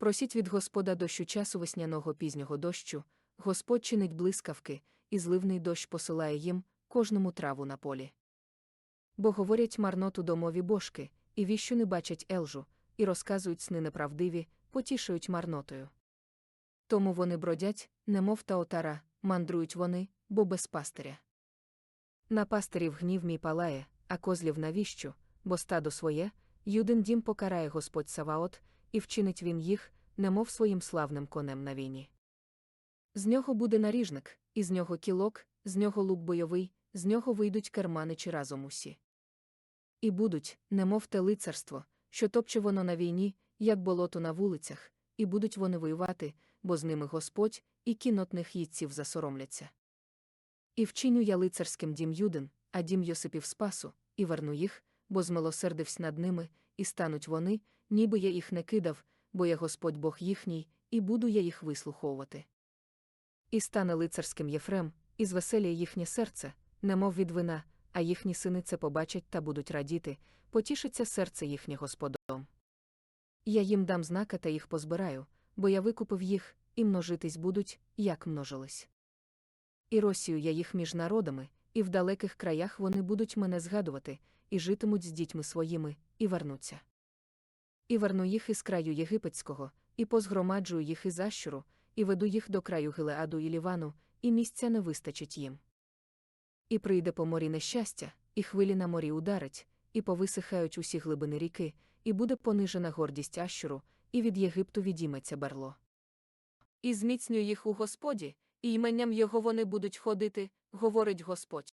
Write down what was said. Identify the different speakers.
Speaker 1: Просіть від Господа дощу часу весняного пізнього дощу, Господь чинить блискавки, і зливний дощ посилає їм, кожному траву на полі. Бо говорять марноту домові божки, і віщу не бачать елжу, і розказують сни неправдиві, потішають марнотою. Тому вони бродять, немов та отара, мандрують вони, бо без пастиря. На пастирів гнів мій палає, а козлів навіщо, бо стадо своє, юдин дім покарає Господь Саваот, і вчинить він їх, немов своїм славним конем на війні. З нього буде наріжник, і з нього кілок, з нього лук бойовий, з нього вийдуть керманичі разом усі. І будуть, немов те лицарство, що топче воно на війні, як болото на вулицях, і будуть вони воювати, бо з ними Господь, і кінотних їдців засоромляться. І вчиню я лицарським дім Юдин, а дім Йосипів спасу, і верну їх, бо змилосердивсь над ними, і стануть вони, ніби я їх не кидав, бо я Господь Бог їхній, і буду я їх вислуховувати. І стане лицарським Єфрем, і звеселіє їхнє серце, немов від вина, а їхні сини це побачать та будуть радіти, потішиться серце їхнє Господом. Я їм дам знака та їх позбираю, бо я викупив їх, і множитись будуть, як множились. І розсію я їх між народами, і в далеких краях вони будуть мене згадувати, і житимуть з дітьми своїми, і вернуться. І верну їх із краю єгипетського, і позгромаджую їх із Ащуру, і веду їх до краю Гилеаду і Лівану, і місця не вистачить їм. І прийде по морі нещастя, і хвилі на морі ударить, і повисихають усі глибини ріки, і буде понижена гордість Ащуру, і від Єгипту відійметься берло. І зміцню їх у Господі, і іменням його вони будуть ходити, говорить Господь.